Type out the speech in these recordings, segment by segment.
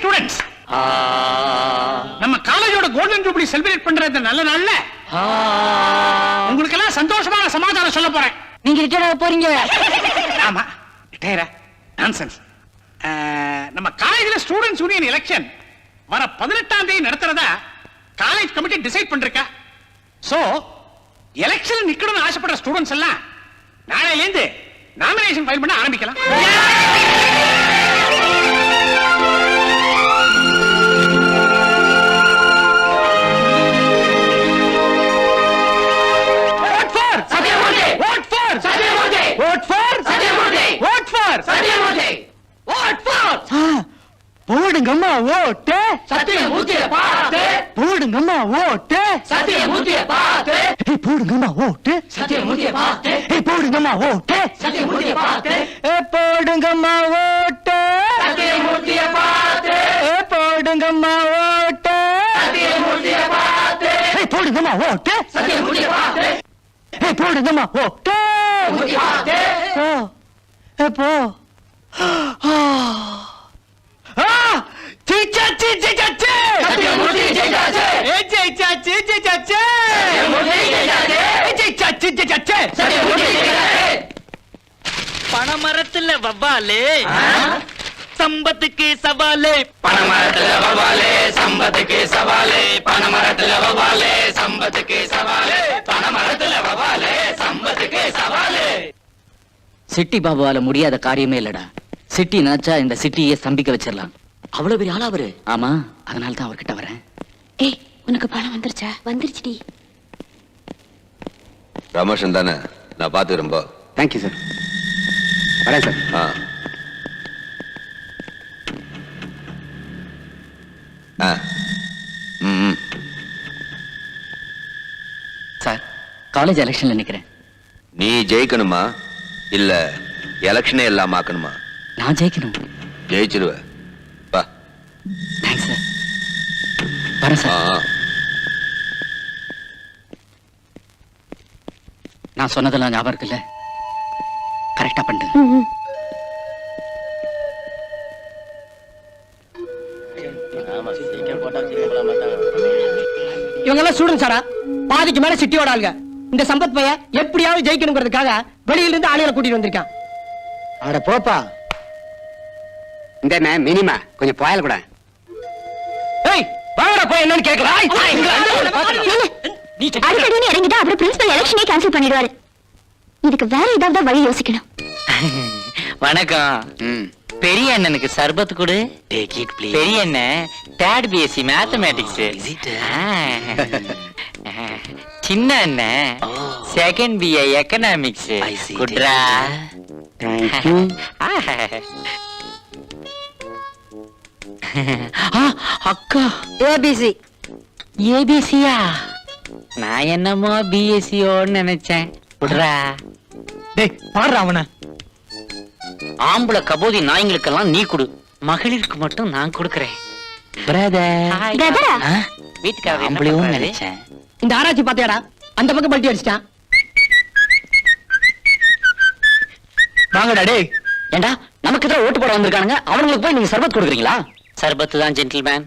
Students நம்ம காலேஜோட golden jubilee celebrate பண்ற இந்த நல்ல நாள்ல. உங்களுக்கு எல்லாம் சந்தோஷமான சமாதானம் சொல்ல போறேன். நீங்க ரிட்டையர் ஆக போறீங்க. ஆமா. ரிட்டையரா. நான்சென்ஸ் நம்ம காலேஜ்ல ஸ்டூடெண்ட்ஸ் யூனியன் எலெக்ஷன் வர பதினெட்டாம் தேதி நடத்துறதா காலேஜ் கமிட்டி டிசைட் பண்ணிருக்கா? சோ எலெக்ஷன் நிக்கணும்னு ஆசைப்படுற ஸ்டூடெண்ட்ஸ் எல்லாம் நாளையில இருந்து நாமினேஷன் ஃபைல் பண்ண ஆரம்பிக்கலாம். போடுங்கம்மா ஓட்டு சத்தியமூர்த்தியை பார்த்து போடுங்கம்மா ஓட்டு. சத்தியமூர்த்தியை பார்த்து ஏய், போடுங்கம்மா ஓட்டு. சத்தியமூர்த்தியை பார்த்து ஏய், போடுங்கம்மா ஓட்டு. சத்தியமூர்த்தியை பார்த்து ஏய், போடுங்கம்மா ஓட்டு. சத்தியமூர்த்தியை பார்த்து ஏய், போடுங்கம்மா ஓட்டு. சத்தியமூர்த்தியை பார்த்து ஏய், போடுங்கம்மா ஓட்டு. சத்தியமூர்த்தியை பார்த்து ஏய், போடுங்கம்மா ஓட்டு. மூர்த்தி பார்த்து போ. ஏய், போ. ஆ! ஜெயிச்சாச்சு, ஜெயிச்சாச்சு! சத்தியமூர்த்தி ஜெயிச்சாச்சு! ஏய், ஜெயிச்சாச்சு, ஜெயிச்சாச்சு! சத்தியமூர்த்தி ஜெயிச்சாச்சு! ஏய், ஜெயிச்சாச்சு, ஜெயிச்சாச்சு! சத்தியமூர்த்தி ஜெயிச்சாச்சு! பணமரத்துல வவ்வாலே சம்பத்துக்கு சவாலே பணமரத்துல வவாலே சம்பத்துக்கு சவாலே பணமரத்துல வவாலே சம்பத்துக்கு சவாலே பணமரத்துல வவாலே சம்பத்துக்கு சவாலே சிட்டி பாபுவால முடியாத காரியமே இல்லடா சிட்டி நினைச்சா இந்த சிட்டியே ஸ்தம்பிக்க வச்சிடலாம் அவ்வளவு பெரிய ஆளா அவரு? ஆமா. அதனால தான் அவர்கிட்ட வரேன். ஏய் உனக்கு பணம் வந்துருச்சா? வந்துருச்சுடி. ப்ரமோஷன் தானே? நான் பார்த்துக்கிறேன் போ. தேங்க்யூ சார் வரேன் சார் ஆ. ஆ. ம். சார் காலேஜ் எலெக்ஷன்ல நிக்கிறேன். நீ ஜெயிக்கணுமா? இல்ல எலெக்ஷனே இல்லாம ஆக்கணுமா? நான் ஜெயிக்கணும். ஜெயிச்சிருவ. வரேன் ஆ. சார். நான் சொன்னதெல்லாம் ஞாபகம் இருக்குல்ல? கரெக்டா பண்ணு. இவங்க எல்லாம் ஸ்டூடெண்ட்ஸ் ஆடா. பாதிக்கு மேல சிட்டியோட ஆளுங்க இந்த சம்பத் பையன் எப்படியாவது ஜெயிக்கணுங்கிறதுக்காக வெளியில இருந்து ஆளுகளை கூட்டிட்டு வந்திருக்கான். அட போப்பா. இந்த மினிமா. கொஞ்சம் போயல் கூட. வாங்கடா போய் என்னன்னு கேக்குறா அடிக்கடி இறங்கிட்டா அப்புறம் பிரின்சிபல் எலெக்ஷனே கேன்சல் பண்ணிடுவாரு. இதுக்கு வேற ஏதாவது வழி யோசிக்கணும். வணக்கம். பெரிய அண்ணனுக்கு சர்பத் கொடு. பெரிய அண்ணன் தேர்ட் பிஎஸ்சி மேத்தமேட்டிக்ஸ் சின்ன அண்ணன் செகண்ட் பிஏ எக்கனாமிக்ஸ் குட்ரா. அக்கா. A B C. ஏபிசியா? நான் என்னமோ பிஎஸ்சியோன்னு நினைச்சேன். குட்ரா டேய் பாடுறா அவன. ஆம்பளை கபோதி நாய்ங்களுக்கெல்லாம் நீ கொடு. மகளிருக்கு மட்டும் நான் கொடுக்கறேன். பிரதர் வீட்டுக்காரர் ஆம்பளையும்? நினைச்சேன். இந்த ஆராய்ச்சி பாத்தியாடா அந்த பக்கம் பல்ட்டி அடிச்சிட்டான் வாங்கடா டேய். ஏண்டா நமக்கு எதிராக ஓட்டு போட வந்திருக்கானுங்க. அவங்களுக்கு போய் நீங்க சர்பத் கொடுக்குறீங்களா? சர்பத்து தான் ஜென்டில்மேன்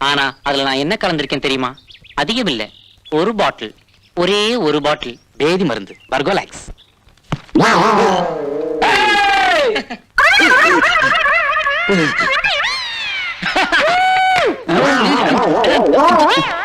ஆனா அதுல நான் என்ன கலந்திருக்கேன் தெரியுமா? அதிகம் இல்ல ஒரு பாட்டில் ஒரே ஒரு பாட்டில் பேதி மருந்து. பர்கோலாக்ஸ் ஒரு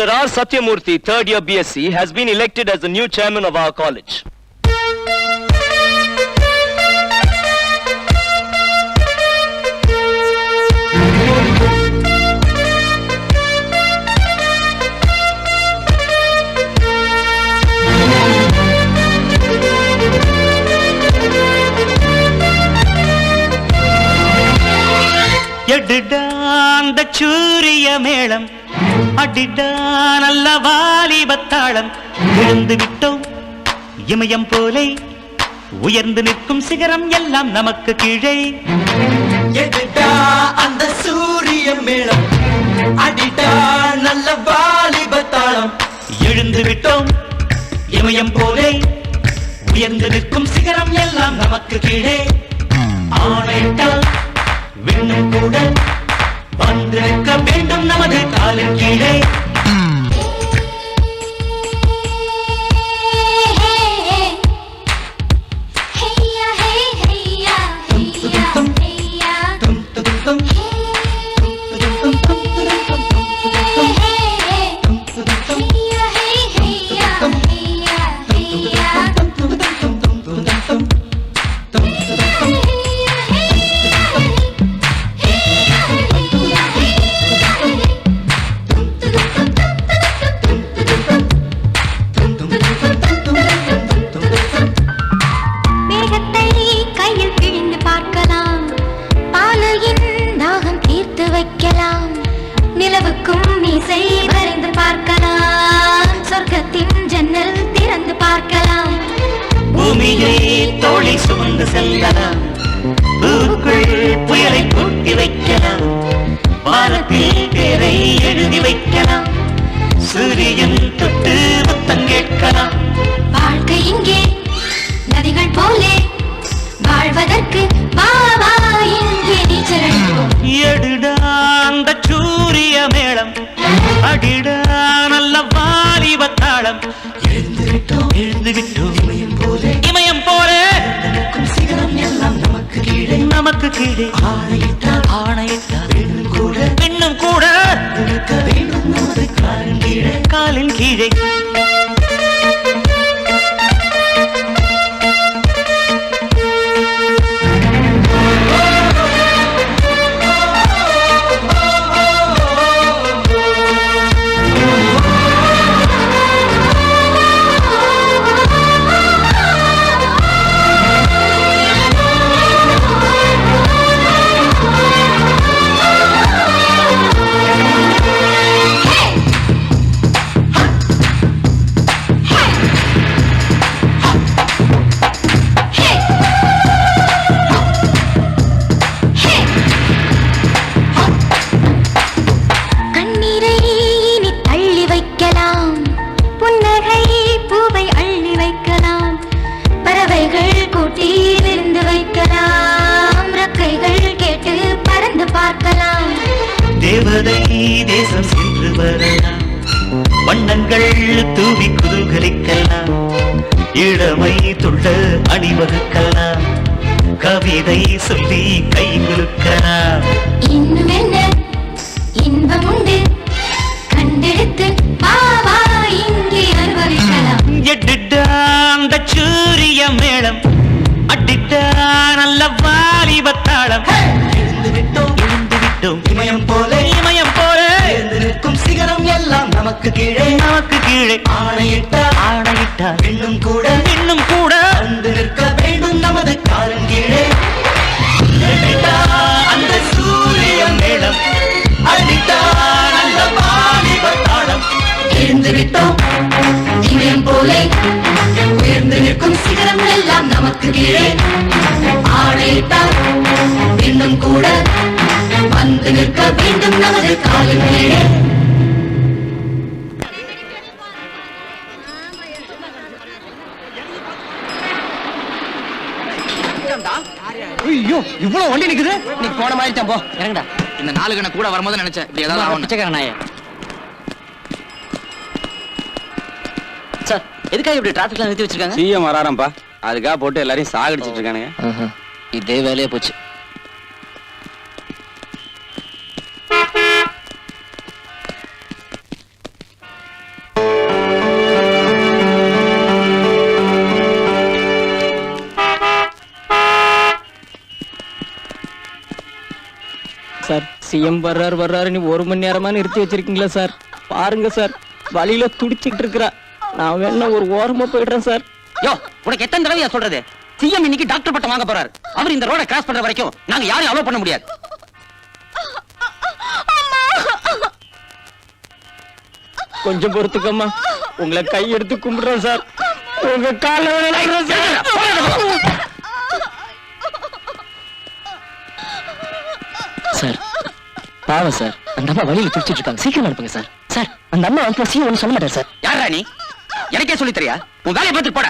Mr. R. Satyamurthy, third year BSc, has been elected as the new chairman of our college. எடுடாந்த சூரிய மேளம் அடிடா நல்ல வாலிபத்தாளம். விழுந்து விட்டோம். இமயம் போலே உயர்ந்து நிற்கும் சிகரம் எல்லாம் நமக்கு கீழே. எதுடா அந்த சூரிய மேளம். அடிடா நல்ல வாலிபத்தாளம். எழுந்து விட்டோம். இமயம் போலே உயர்ந்து நிற்கும் சிகரம் எல்லாம் நமக்கு கீழே. ஆணையிட்டால் விண்ணும் கூட வந்திருக்க வேண்டும் நமது காலின் கீழே நமக்கு கீழே தேவதை தேசம் சென்று வரலாம். வண்ணங்கள் தூவி குதூகலிக்கலாம். இளமை துள்ள அணிவகுக்கலாம். கவிதை சொல்லி கை குலுக்கலாம். இன்னும் என்ன இன்பம் உண்டு. கண்டெடுத்து பாவா இங்கே அனுபவிக்கலாம் எட்டுட்டா அந்த சூரிய மேளம் அடிட்டா நல்ல வாலிபத்தாளம் எழுந்து விட்டோம் எழுந்து விட்டோம் இமயம் போல நாக்கு கீழே நாக்கு கீழே. ஆணையிட்டா ஆணையிட்டா. இன்னும் கூட இன்னும் கூட. வந்து நிற்க வேண்டும் நமது காலம் கீழே. அந்த சூரிய மேளம். அடிட்டா நல்ல வாலிபத்தாளம் எழுந்து விட்டோம். இமயம் போலே உயர்ந்து நிற்கும் சிகரம் எல்லாம் நமக்கு கீழே. ஆணையிட்டால் இன்னும் கூட. வந்து நிற்க வேண்டும் நமது காலின் கீழே. இவ்வளவு வண்டி நிக்குது? நீ போன மாதிரி தான் போ. இறங்கடா. இந்த நாலு கணக்கு கூட வரும்போது நினைச்சேன். இப்படி ஏதாவது ஆகணும் பிச்சைக்கார நாயே. சார் எதுக்காக இப்படி டிராபிக்ல நிறுத்தி வச்சிருக்காங்க? சிஎம் வராரம்பா. அதுக்காக போட்டு எல்லாரையும் சாகடிச்சிட்டு இருக்கானுங்க. இதே வேலையே போச்சு. சிஎம் வர்றாரு நீ ஒரு மணி நேரமா நிறுத்தி வச்சிருக்கீங்களா சார் பாருங்க சார் வழியில துடிச்சிட்டு இருக்கிறா நான் வேணா ஒரு ஓரமா போயிடுறேன் சார் யோ உனக்கு எத்தனை தடவையா சொல்றது சிஎம் இன்னைக்கு டாக்டர் பட்டம் வாங்க போறாரு அவர் இந்த ரோட கிராஸ் பண்ற வரைக்கும் நாங்க யாரையும் அலோவ் பண்ண முடியாது கொஞ்சம் பொறுத்துக்கம்மா உங்களை கை எடுத்து கும்பிடுறோம் சார் உங்க கால சார் பாவம் சார். அந்த அம்மா வழியில துடிச்சிட்டு இருக்காங்க சீக்கிரம் அனுப்புங்க சார். சார் அந்த அம்மா வந்து சீ ஒண்ணு சொல்ல மாட்டார் சார். யாரா நீ? எனக்கே சொல்லி தெரியா? உன் வேலையை பார்த்துட்டு போட.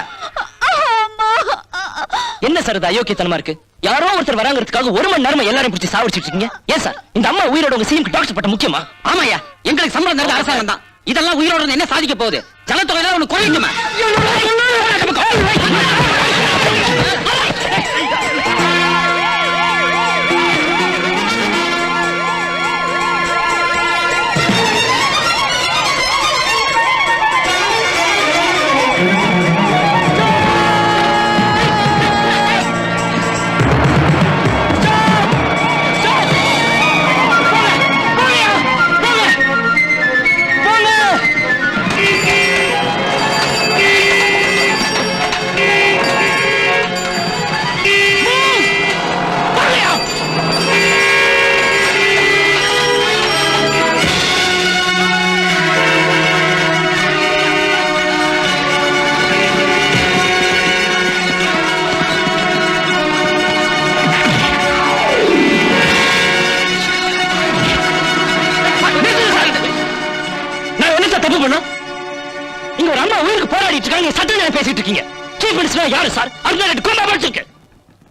என்ன சார் இது அயோக்கியத்தனமா இருக்கு? யாரோ ஒருத்தர் வராங்கிறதுக்காக ஒரு மணி நேரமா எல்லாரையும் பிடிச்சி சாவடிச்சிட்டு இருக்கீங்க ஏன் சார்? இந்த அம்மா உயிரோட உங்க சிஎம் டாக்டர் பட்ட முக்கியமா? ஆமாயா எங்களுக்கு சம்பளம் தரது அரசாங்கம் தான். இதெல்லாம் உயிரோட என்ன சாதிக்க போகுது? ஜனத்தொகை உனக்கு குறையுமா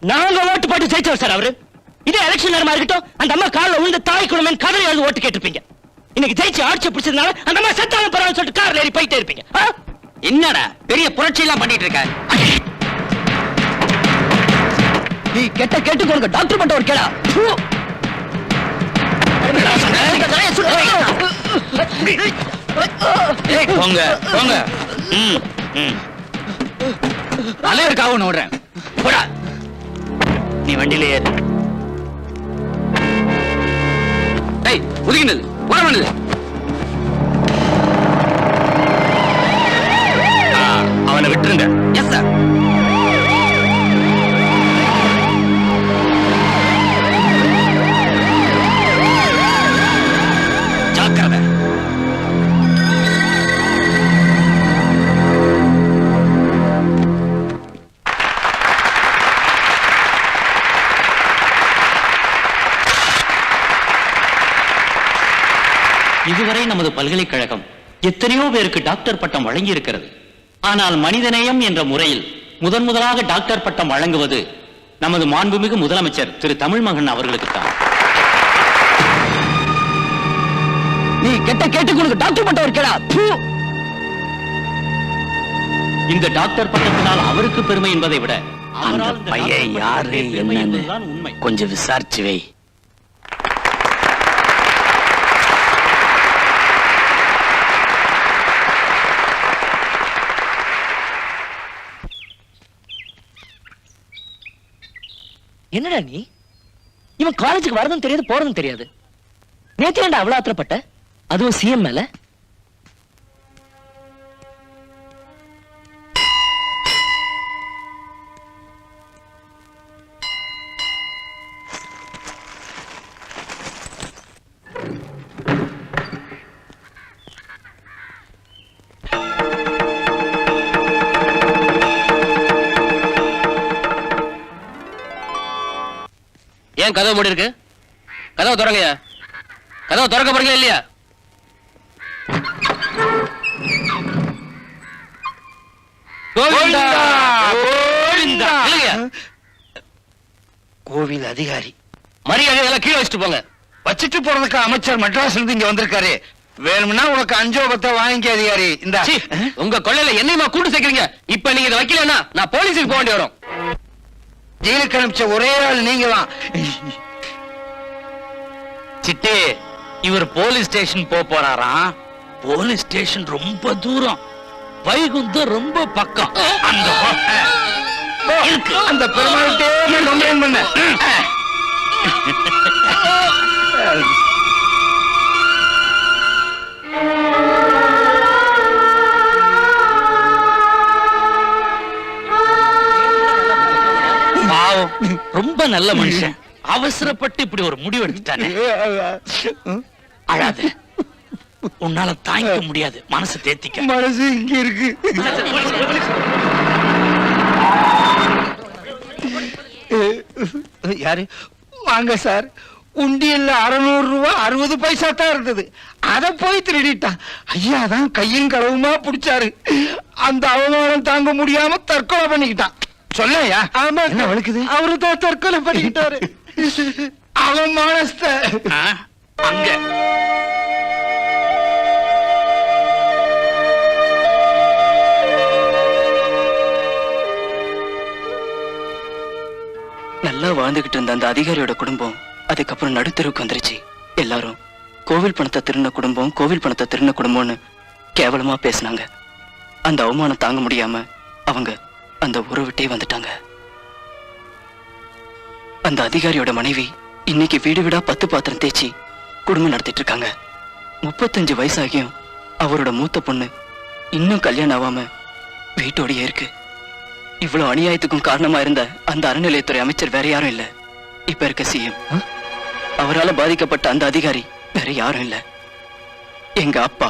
நாங்க ஓட்டு போட்டு ஜெயிச்சவர் சார் அவரு. இதே எலெக்ஷன் நேரமா இருக்கட்டும் அந்த அம்மா காலில் விழுந்து தாய் குடும்பம் கதறி எழுதி ஓட்டு கேட்டிருப்பீங்க. இன்னைக்கு ஜெயிச்சு ஆட்சி பிடிச்சதுனால அந்த அம்மா செத்தாலும் பரவாயில்ல சொல்லிட்டு கார்ல ஏறி போயிட்டே இருப்பீங்க? என்னடா பெரிய புரட்சி எல்லாம் பண்ணிட்டு இருக்க? நீ கெட்ட கேட்டு கொடுங்க டாக்டர் மட்டும் ஒரு கேடா. போங்க போங்க. தலைவருக்காக ஒன்று விடுறேன். போடா. நீ வண்டியில ஏறு. டேய் ஒதுங்கினது போட அவனை விட்டுருங்க. எஸ் சார் இதுவரை நமது பல்கலைக்கழகம் எத்தனையோ பேருக்கு டாக்டர் பட்டம் வழங்கி இருக்கிறது ஆனால் மனிதநேயம் என்ற முறையில் முதன் முதலாக டாக்டர் பட்டம் வழங்குவது நமது மாண்புமிகு முதலமைச்சர் திரு தமிழ்மகன் அவர்களுக்குத்தான் நீ கெட்ட கேட்டு கொடுங்க டாக்டர் மட்டும் ஒரு கேடா ஃபு. இந்த டாக்டர் பட்டத்தினால் அவருக்கு பெருமை என்பதை விட அந்த பையன் யாரு என்னன்னு கொஞ்சம் விசாரிச்சு வை. என்னடா நீ? இவன் காலேஜுக்கு வரதும் தெரியாது போறதும் தெரியாது. நேத்து ஏன்டா அவ்வளவு ஆத்திரப்பட்ட? அதுவும் சிஎம் மேல? ஏன் கதவு மூடி இருக்கு? கதவு திறங்கயா கதவு திறக்க போறீங்களா இல்லையா? கோவில் அதிகாரி. மரியாதை எல்லாம் கீழே வச்சுட்டு போங்க. வச்சுட்டு போறதுக்கு அமைச்சர் மெட்ராஸ்ல இருந்து இங்க வந்திருக்காரு. வேணும்னா உனக்கு அஞ்சோ பத்த வாங்கிக்க அதிகாரி. இந்த. உங்க கொள்ளையில என்னையுமா கூட்டு சேர்க்கறீங்க? இப்ப நீங்க இதை வைக்கலன்னா நான் போலீஸுக்கு போக வேண்டி வரும். ஜெயிலுக்கு அனுப்பிச்ச ஒரே ஆள் நீங்க தான் சிட்டி இவர் போலீஸ் ஸ்டேஷன் போக போறாராம். போலீஸ் ஸ்டேஷன் ரொம்ப தூரம். வைகுந்தம் ரொம்ப பக்கம். அந்த அந்த பெருமாள்கிட்டே கம்ப்ளைண்ட் பண்ண. ரொம்ப நல்ல மனுஷன். அவசரப்பட்டு இப்படி ஒரு முடிவு எடுத்துட்டானே. அழாத. உன்னால தாங்கிக்க முடியாது. மனசு தேத்திக்க. மனசு இங்க இருக்கு. யாரு? வாங்க சார். உண்டியல்ல அறுநூறு ரூபா அறுபது பைசா தான் இருந்தது. அத போய் திருடிட்டான். ஐயா தான் கையும் களவுமா புடிச்சாரு. அந்த அவமானம் தாங்க முடியாம தற்கொலை பண்ணிக்கிட்டான். சொல்லையா? ஆமா. என்ன வழுக்குது? அவரு தான் தற்கொலை பண்ணிக்கிட்டாரு. அவமானஸ்த ஆ, அங்க. நல்லா வாழ்ந்துகிட்டு இருந்த அந்த அதிகாரியோட குடும்பம் அதுக்கப்புறம் நடுத்தெருவுக்கு வந்துருச்சு. எல்லாரும் கோவில் பணத்தை திருடின குடும்பம் கோவில் பணத்தை திருடின குடும்பம்னு கேவலமா பேசினாங்க. அந்த அவமானம் தாங்க முடியாம அவங்க அந்த ஊரை விட்டே வந்துட்டாங்க. அந்த அதிகாரியோட மனைவி இன்னைக்கு வீடு வீடா பத்து பாத்திரம் தேய்ச்சி குடும்பம் நடத்திட்டு இருக்காங்க. முப்பத்தஞ்சு வயசாகியும் அவரோட மூத்த பொண்ணு இன்னும் கல்யாணம் ஆகாம வீட்டோடயே இருக்கு. இவ்வளவு அநியாயத்துக்கும் காரணமா இருந்த அந்த அறநிலையத்துறை அமைச்சர் வேற யாரும் இல்ல. இப்ப இருக்க சிஎம் அவரால பாதிக்கப்பட்ட அந்த அதிகாரி வேற யாரும் இல்ல. எங்க அப்பா